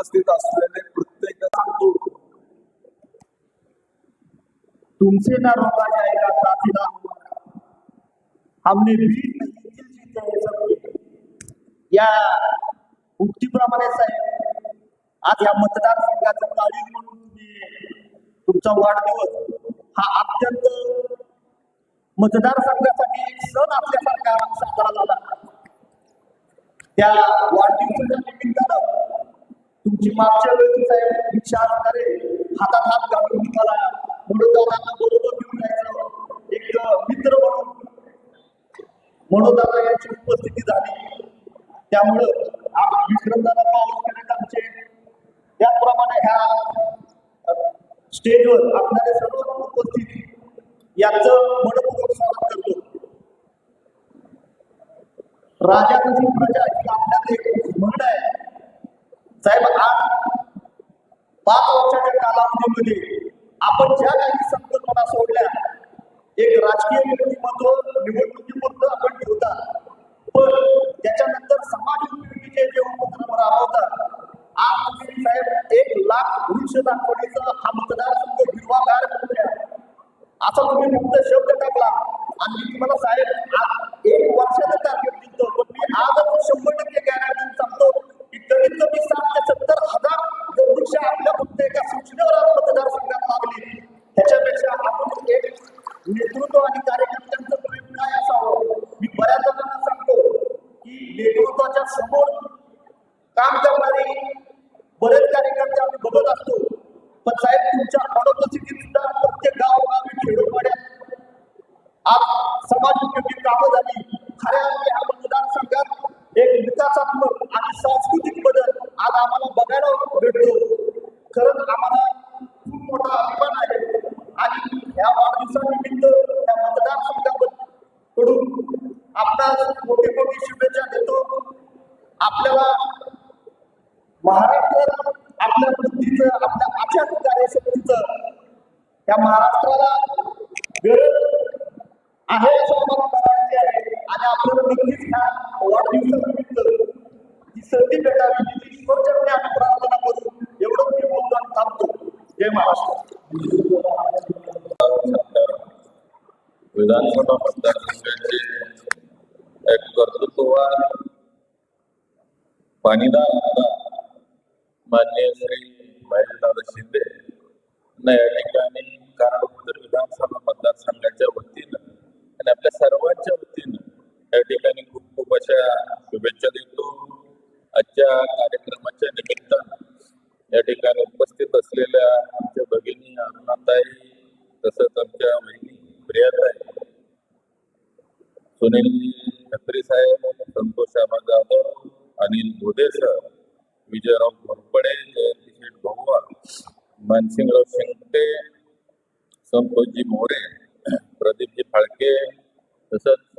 उपस्थित असलेले प्रत्येकाचा सांगतो तुमसे ना रोका जाएगा काफिला हमने भीड़ नहीं जीते या उक्तीप्रमाणे साहेब आज या मतदारसंघाचं तारीख म्हणून तुम्ही तुमचा वाढदिवस हा अत्यंत मतदारसंघासाठी एक सण आपल्यासारखा साजरा झाला. त्या वाढदिवसाच्या निमित्त जी मागच्या वेळी साहेब विचार करे हातात हात घालून निघाला. मनोदारांना बरोबर घेऊन जायचं एक मित्र म्हणून. मनोदारा यांची उपस्थिती झाली. त्यामुळं आपण विक्रमदादा पाऊस करत आमचे. त्याचप्रमाणे ह्या स्टेजवर आपल्याला सर्व उपस्थित यांचं मनपूर्वक स्वागत करतो. राजा तशी प्रजा ही आपल्यात एक म्हण आहे साहेब आज पाच वर्षाच्या कालावधीमध्ये आपण ज्या काही संकल्पना सोडल्या एक राजकीय व्यक्तिमत्व निवडणुकीपुरतं आपण ठेवता पण त्याच्यानंतर समाज उपयोगीचे जे उपक्रम राबवतात आज तुम्ही साहेब एक लाख वृक्ष दाखवण्याचा हा मतदारसंघ हिरवागार करूया असा तुम्ही फक्त शब्द टाकला. आणि मी तुम्हाला साहेब आज एक वर्षाचं टार्गेट दिलं पण मी आजच शंभर टक्के गॅरंटी सांगतो कमीत कमी साठ ते सत्तर हजार जर वृक्ष आपल्या फक्त एका सूचनेवर मतदारसंघात लागली त्याच्यापेक्षा आपण एक नेतृत्व आणि कार्यकर्त्यांचं प्रेम काय असावं. मी बऱ्याच जणांना सांगतो की नेतृत्वाच्या समोर काम करणारे बरेच कार्यकर्ते आम्ही बघत असतो. पण साहेब तुमच्या अनुपस्थितीत सुद्धा प्रत्येक गावोगावी खेडोपाड्यात आज समाज उपयोगी कामं झाली. खऱ्या अर्थी ह्या मतदारसंघात एक विकासात्मक आणि सांस्कृतिक बदल आज आम्हाला बघायला भेटतो. खरंच आम्हाला खूप मोठा अभिमान आहे. आणि ह्या वाढदिवसानिमित्त त्या मतदारसंघाकडून आपणास मोठी मोठी शुभेच्छा देतो. आपल्याला महाराष्ट्रात आपल्या बुद्धीचं आपल्या आचार कार्यशक्तीचं या महाराष्ट्राला गरज आहे आणि आपल्याला नक्कीच ह्या वाढदिवसानिमित्त ही संधी भेटावी ही ईश्वरचरणी आम्ही प्रार्थना करू एवढं मी बोलतो थांबतो जय महाराष्ट्र विधानसभा मतदारसंघाचे एक कर्तृत्ववान पाणीदार आमदार माननीय श्री महेशदादा शिंदे यांना या ठिकाणी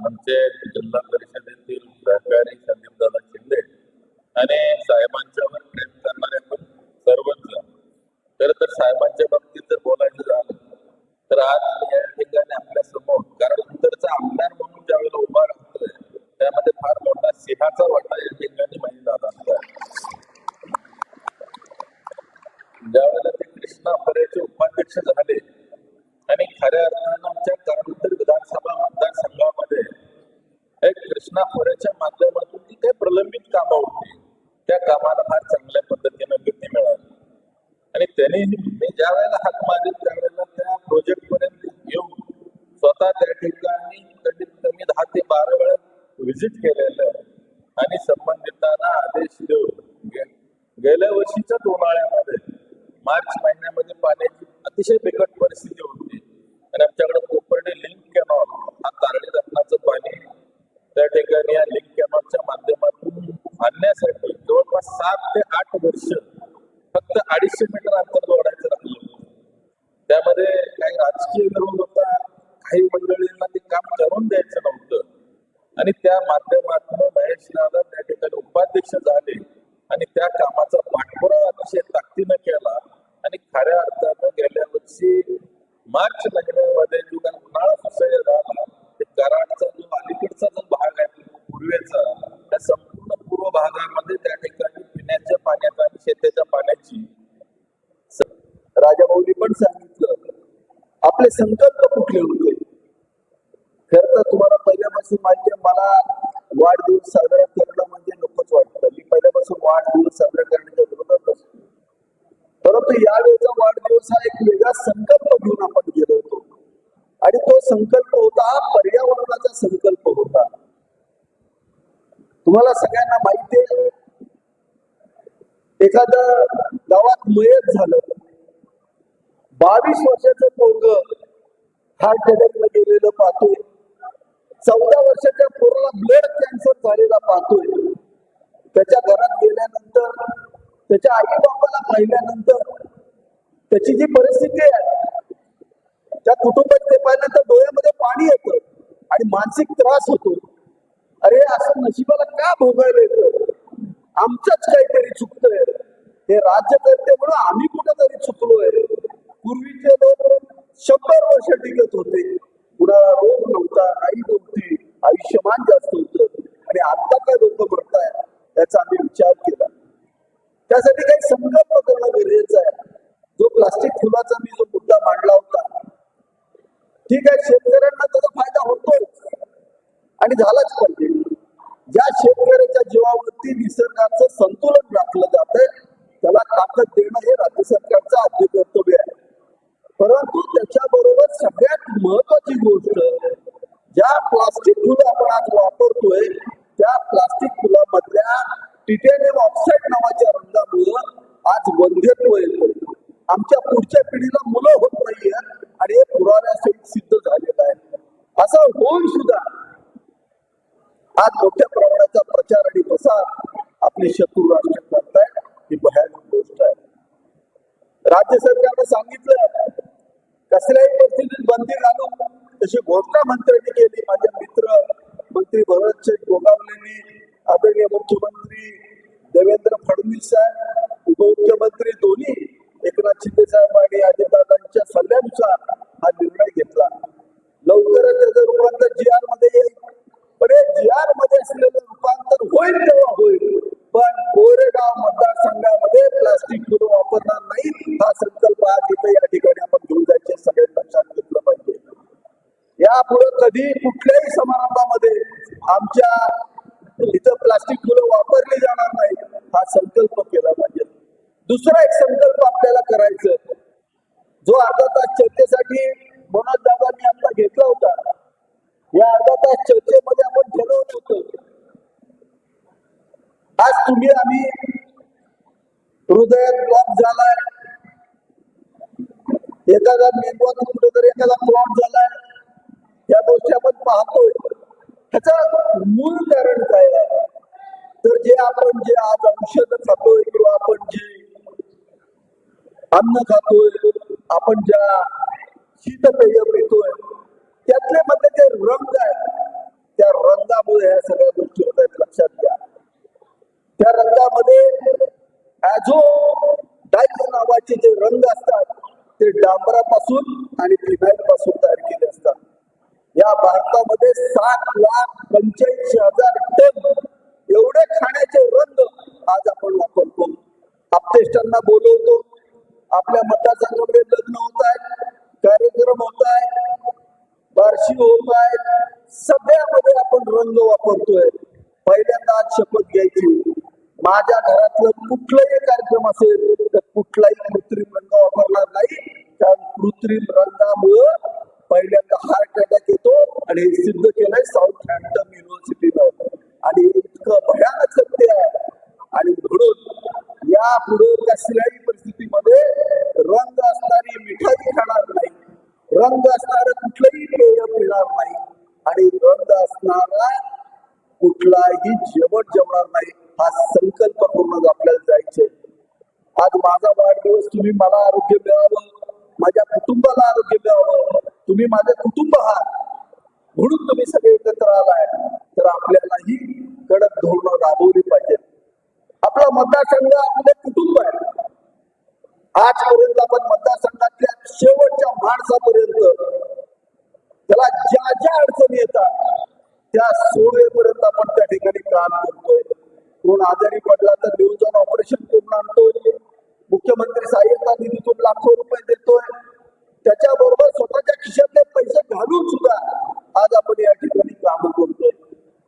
आमचे जिल्हा परिषदेतील सहकारी संदीपदादा शिंदे आणि साहेबांच्यावर प्रेम करणारे आपण सर्वच तर तर साहेबांच्या बाबतीत जर बोलायचं झालं तर आज या ठिकाणी आपल्यासमोर कारण नंतरचा आमदार म्हणून ज्यावेळेला उभा राहतोय त्यामध्ये फार मोठा सिंहाचा वाटा या ठिकाणी माहीत दादांचा आहे ज्यावेळेला ते कृष्णा फरेचे उपाध्यक्ष झाले आणि खऱ्या अर्थानं आमच्या कराडोत्तर विधानसभा मतदारसंघामध्ये एक कृष्णा खोऱ्याच्या माध्यमातून जी काही प्रलंबित कामं होती त्या कामाला फार चांगल्या पद्धतीनं गती मिळाली. आणि त्यांनी मी ज्या वेळेला हात मागित त्यावेळेला त्या प्रोजेक्ट पर्यंत येऊन स्वतः त्या ठिकाणी कमीत कमी दहा ते बारा वेळा व्हिजिट केलेलं आणि संबंधितांना आदेश देऊन गेल्या वर्षीच्याच उन्हाळ्यामध्ये मार्च महिन्यामध्ये पाण्याची अतिशय बिकट परिस्थिती होती आणि आमच्याकडे कोपर्डे लिंक कॅनॉल हा तारडी धरणाचं पाणी त्या ठिकाणी या लिंक कॅनॉलच्या माध्यमातून आणण्यासाठी जवळपास सात ते आठ वर्ष फक्त अडीचशे मीटर अंतर जोडायचं राहिलं होतं. त्यामध्ये काही राजकीय विरोध होता काही मंडळींना ते काम करून द्यायचं नव्हतं. आणि त्या माध्यमातून महेश दादा त्या ठिकाणी उपाध्यक्ष झाले आणि त्या कामात संकल्प कुठले होते? खर तर तुम्हाला पहिल्यापासून माहिती आहे मला वाढदिवस साजरा करणं म्हणजे नकोच वाटतं. मी पहिल्यापासून वाढदिवस साजरा करण्याच्या विरोधात असतो परंतु यावेळेचा वाढदिवस हा एक वेगळा संकल्प घेऊन आपण गेलो होतो. आणि तो संकल्प होता हा पर्यावरणाचा संकल्प होता. तुम्हाला सगळ्यांना माहिती आहे एखाद गावात मयत झालं. बावीस वर्षाचं पोरग हा अटॅकला गेलेलं पाहतोय. चौदा वर्षाच्या पोराला ब्लड कॅन्सर झालेला पाहतोय. त्याच्या घरात गेल्यानंतर त्याच्या आई बाबाला पाहिल्यानंतर त्याची जी परिस्थिती आहे त्या कुटुंबात ते पाहिल्यानंतर डोळ्यामध्ये पाणी येतं आणि मानसिक त्रास होतो. अरे असं नशिबाला का भोगायला येतं? आमचंच काहीतरी चुकतंय. हे राज्यकर्ते म्हणून आम्ही कुठेतरी चुकलोय. पूर्वीचे शंभर वर्ष टिकत होते. पुन्हा रोग नव्हता आई नव्हती आयुष्यमान जास्त होत. आणि आता काय लोक भरताय त्याचा आम्ही विचार केला. त्यासाठी काही संकल्प करणं गरजेचं आहे. जो प्लास्टिक फुलाचा मी जो मुद्दा मांडला होता ठीक आहे शेतकऱ्यांना त्याचा फायदा होतोच. आणि झालाच पाहिजे. ज्या शेतकऱ्याच्या जीवावरती निसर्गाचं संतुलन राखलं जात त्याला ताकद देणं हे राज्य सरकारचं आद्य कर्तव्य आहे. परंतु त्याच्याबरोबर सगळ्यात महत्वाची गोष्ट ज्या प्लास्टिक फुलं आपण आज वापरतोय त्या प्लास्टिक फुलामधल्या टिटॅनियम ऑक्साईड नावाच्या रंगामुळे आज वंध्यत्व येतो आमच्या पुढच्या पिढीला मुलं होत नाहीये आणि हे पुराव्यासहित सिद्ध झालेलं आहे. असं होऊन सुद्धा आज मोठ्या प्रमाणाचा प्रचार आणि प्रसार आपले शत्रू राष्ट्र करतायत ही भयानक गोष्ट आहे. राज्य सरकारनं सांगितलं कसल्याही परिस्थितीत बंदी घालू तशी घोषणा मंत्र्यांनी केली. माझे मित्र मंत्री भरतसिंग गोगावलेंनी आदरणीय मुख्यमंत्री देवेंद्र फडणवीस साहेब उपमुख्यमंत्री दोन्ही एकनाथ शिंदे साहेब आणि अजितदादांच्या सल्ल्यानुसार हा निर्णय घेतला. लवकरच त्याचं रूपांतर जी आरमध्ये येईल. पण हे जी आरमध्ये असलेलं रूपांतर होईल तेव्हा होईल. पण कोरेगाव मतदारसंघामध्ये प्लास्टिक फुलं वापरणार नाही हा संकल्प आज इथे या ठिकाणी आपण घेऊन जायचे सगळ्यांनी लक्षात घेतलं पाहिजे यापुढे कधी कुठल्याही समारंभामध्ये आमच्या इथं प्लास्टिक फुलं वापरली जाणार नाही हा संकल्प केला पाहिजे दुसरा एक संकल्प आपल्याला करायचं जो अर्धा तास चर्चेसाठी मनोज दादांनी आपला घेतला होता या अर्धा तास चर्चेमध्ये आपण ठरवलं होतं आज तुम्ही आम्ही हृदयात ब्लॉक झालाय. एखादा मेंदवात कुठेतरी एखादा क्लॉट झालाय या गोष्टी आपण पाहतोय. ह्याचं मूळ कारण काय आहे? तर जे आपण जे आज औषध खातोय किंवा आपण जे अन्न खातोय आपण ज्या शीतपेय पितोय त्यातले मध्ये जे रंग आहेत त्या रंगामुळे ह्या सगळ्या गोष्टी होत आहेत. लक्षात घ्या. त्या रंगामध्ये ऍझो हो, डाईज नावाचे जे रंग असतात ते डांबरापासून आणि फिनाईल पासून तयार केले असतात. या भारतामध्ये सात लाख पंच्याऐंशी हजार टन एवढे खाण्याचे रंग आज आपण वापरतो. आपतेष्टांना बोलवतो. आपल्या मतदारसंघामध्ये लग्न होत आहेत कार्यक्रम होत आहेत बार्शी होत आहेत. सगळ्यामध्ये आपण रंग वापरतोय. पहिल्यांदा आज शपथ घ्यायची. माझ्या घरातलं कुठलाही कार्यक्रम असेल तर कुठलाही कृत्रिम रंग वापरणार नाही. कारण कृत्रिम रंगामुळं पहिल्यांदा हार्ट अटॅक येतो आणि हे सिद्ध केलंय साऊथ हॅम्प्टन युनिव्हर्सिटीनं आणि इतकं भयानक सत्य आहे. आणि म्हणून या पुढे कसल्याही परिस्थितीमध्ये रंग असणारी मिठाई खाणार नाही. रंग असणार कुठलंही पेय पिणार नाही. आणि रंग असणारा कुठलाही तुम्ही मला आरोग्य मिळावं माझ्या कुटुंबाला आरोग्य मिळावं तुम्ही माझे कुटुंब आहात. म्हणून तुम्ही सगळे एकत्र आलाय. तर आपल्यालाही कडक धोरणं राबवली पाहिजे. आपला मतदारसंघ आपले कुटुंब आहे. आजपर्यंत आपण मतदारसंघातल्या शेवटच्या माणसापर्यंत त्याला ज्या ज्या अडचणी येतात त्या सोळेपर्यंत आपण त्या ठिकाणी काम करतोय. कोण आजारी पडला तर घेऊन जाऊन ऑपरेशन करून आणतोय. मुख्यमंत्री सहाय्यता निधीतून लाखो रुपये देतोय त्याच्याबरोबर स्वतःच्या खिशातले पैसे घालून सुद्धा आज आपण या ठिकाणी काम करतोय.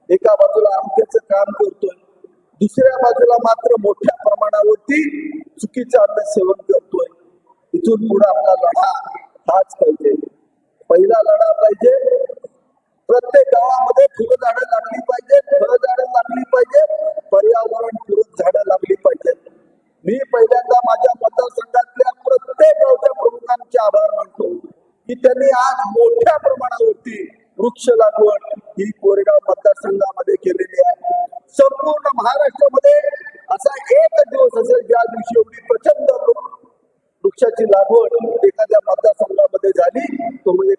एका बाजूला आरोग्याचं काम करतोय दुसऱ्या बाजूला मात्र मोठ्या प्रमाणावरती चुकीचं अन्न सेवन करतोय. इथून पुढे आपला लढा हाच पाहिजे. पहिला लढा पाहिजे प्रत्येक गावामध्ये फुलं झाडं लागली पाहिजेत फळं झाडं लागली पाहिजेत पर्यावरण पूरक झाडं लागली पाहिजेत. मी पहिल्यांदा माझ्या मतदारसंघातल्या प्रत्येक गावच्या प्रमुखांचे आभार मानतो की त्यांनी आज मोठ्या प्रमाणावरती वृक्ष लागवड ही कोरेगाव मतदारसंघामध्ये केलेली आहे. संपूर्ण महाराष्ट्रामध्ये असा एक दिवस असेल ज्या दिवशी एवढी प्रचंड वृक्षाची लागवड एखाद्या मतदारसंघामध्ये झाली तो म्हणजे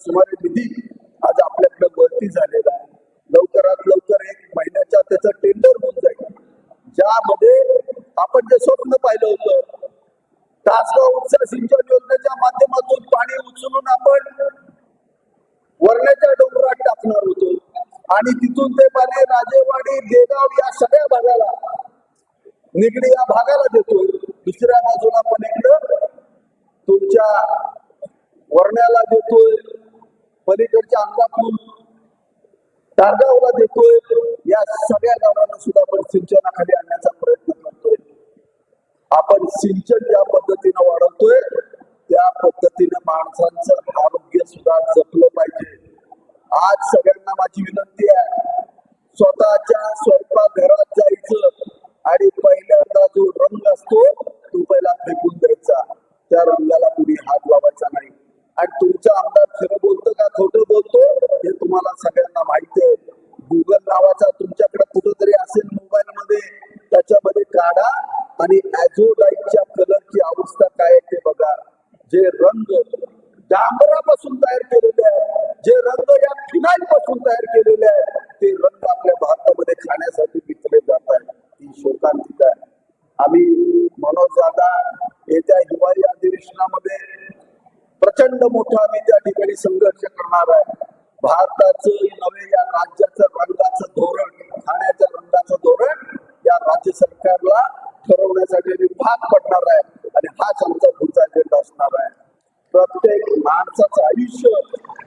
सुमारे निधी आज आपल्याकडे भरती झालेला आहे. लवकरात लवकर एक महिन्याच्या त्याचं टेंडर होऊन जाईल. ज्यामध्ये आपण जे स्वप्न पाहिलं होतं तासगाव उपसा सिंचन योजनेच्या माध्यमातून पाणी उचलून आपण वरण्याच्या डोंगरात टाकणार होतो. आणि तिथून ते पाणी राजेवाडी देगाव या सगळ्या भागाला निगडी या भागाला देतो दुसऱ्या बाजूला पण इकडं तुमच्या वरण्याला देतोय पलीकडच्या अंगातून गावाला देतोय या सगळ्या गावांना सुद्धा आपण सिंचनाखाली आणण्याचा प्रयत्न करतोय. आपण सिंचन ज्या पद्धतीनं वाढवतोय त्या पद्धतीनं माणसांचं आरोग्य सुद्धा जपलं पाहिजे. आज सगळ्यांना माझी विनंती आहे स्वतःच्या स्वयंपाकघरात जायचं आणि पहिल्यांदा जो रंग असतो तो पहिला फेकून द्यायचा. त्या रंगाला कुणी हात लावायचा नाही. आणि तुमचा आमदार खरं बोलतो का खोटं बोलतो हे तुम्हाला सगळ्यांना माहिती आहे. गुगल नावाचा तुमच्याकडे कुठंतरी असेल मोबाईल मध्ये त्याच्यामध्ये काढा. आणि ऍझोलाईटच्या कलरची अवस्था काय आहे ते बघा. जे रंग डांबरापासून तयार केलेले आहेत जे रंग या फिनाईल पासून तयार केलेले आहेत ते रंग आपल्या भारतामध्ये खाण्यासाठी विकले जात आहेत. ही शोकांतिका आहे. आम्ही मनोज दादा येत्या हिवाळी अधिवेशनामध्ये प्रचंड मोठा आम्ही त्या ठिकाणी संघर्ष करणार आहे भारताचं नवे या राज्याचं रंगाचं धोरण खाण्याच्या रंगाचं धोरण या राज्य सरकारला ठरवण्यासाठी आम्ही भाग पडणार आहे आणि हाच आमचा पुढचा अजेंडा असणार आहे. प्रत्येक माणसाचं आयुष्य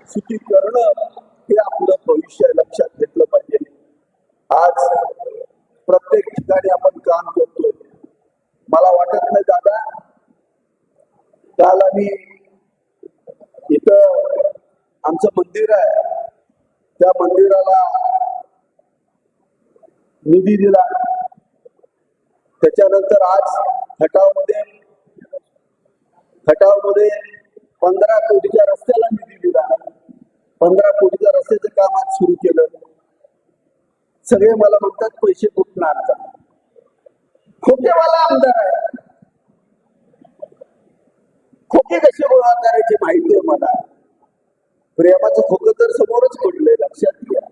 सुखी करणं हे आपलं भविष्य लक्षात घेतलं पाहिजे. आज प्रत्येक ठिकाणी आपण काम करतोय. मला वाटत नाही दादा. काल आम्ही इथं आमचं मंदिर आहे. त्या मंदिराला निधी दिला. त्याच्यानंतर आज खटावमध्ये खटावमध्ये पंधरा कोटीच्या रस्त्याला निधी दिला पंधरा कोटीच्या रस्त्याचं काम आज सुरू केलं. सगळे मला म्हणतात पैसे कुठणार खोके खोकेवाला आमदार आहे. खोके कसे गोळा करायची माहिती आहे मला. प्रेमाचं खोकं तर समोरच पडलंय लक्षात घ्या.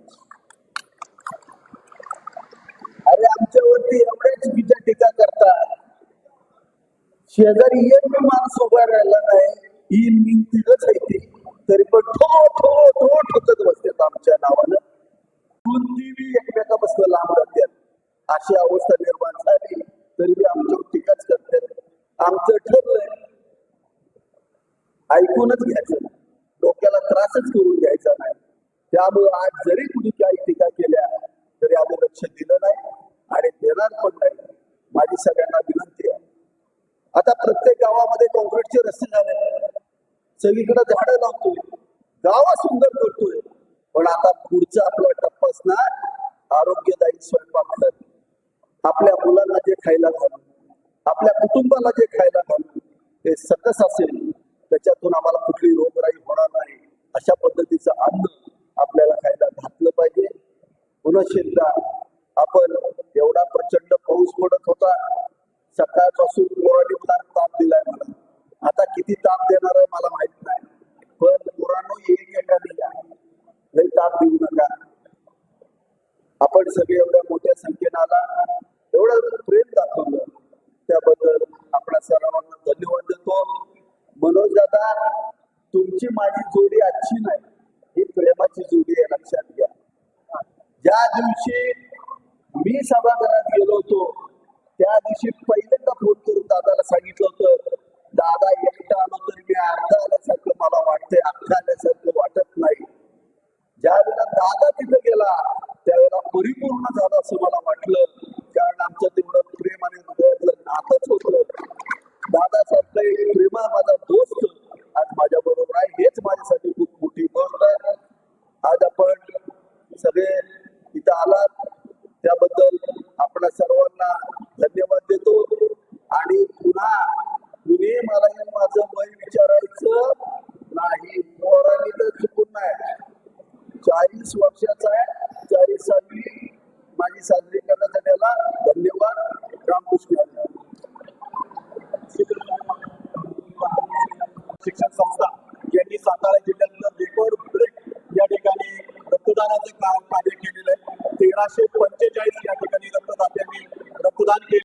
अरे आमच्यावरती एवढ्या चुकीच्या टीका करतात. शेजारी एक माणूस उभा राहिला नाही ही मी तिघच आहे तरी पण ठो ठो ठो ठोकत बसतात आमच्या नावानं. कोणती बी एकमेकापासून लांब राहतात अशी अवस्था निर्माण झाली तरी बी आमच्यावर टीकाच करतात. आमचं ठरलंय ऐकूनच घ्यायचं डोक्याला त्रासच करून घ्यायचा नाही. त्यामुळे आज जरी कुणी काही टीका केल्या तरी आम्ही लक्ष दिलं नाही आणि देणार पण नाही माझी सगळ्यांना विनंती आहे आता प्रत्येक गावामध्ये रस्ते झाले. सगळीकडे झाडं लावतोय. गाव सुंदर करतोय. पण आता पुढचा आपला टप्पा असणार आरोग्यदायी स्वयंपाक आपल्या मुलांना जे खायला घालू आपल्या कुटुंबाला जे खायला घालू ते सकस असेल. त्याच्यातून आम्हाला कुठली रोगराई होणार नाही. अशा पद्धतीचं अन्न आपल्याला खायला घातलं पाहिजे. पुन्हा जोडी आजची नाही ही प्रेमाची जोडी आहे लक्षात घ्या ज्या दिवशी मी सभागृहात गेलो होतो त्या दिवशी पहिल्यांदा फोन करून दादाला सांगितलं होतं दादा एकटा आलो तरी मी अर्धा आल्यासारखं मला वाटतंय अख्खा आल्यासारखं वाटत नाही ज्या वेळेला दादा तिथे गेला त्यावेळेला परिपूर्ण झालं असं मला वाटलं कारण आमचं तेवढं प्रेम आणि हृदयातलं नातच होतं दादासारखं एक प्रेमा माझा दोस्त आज माझ्या बरोबर आहे हेच माझ्यासाठी खूप मोठी गोष्ट आहे आज आपण सगळे इथं आलात त्याबद्दल आपल्या सर्वांना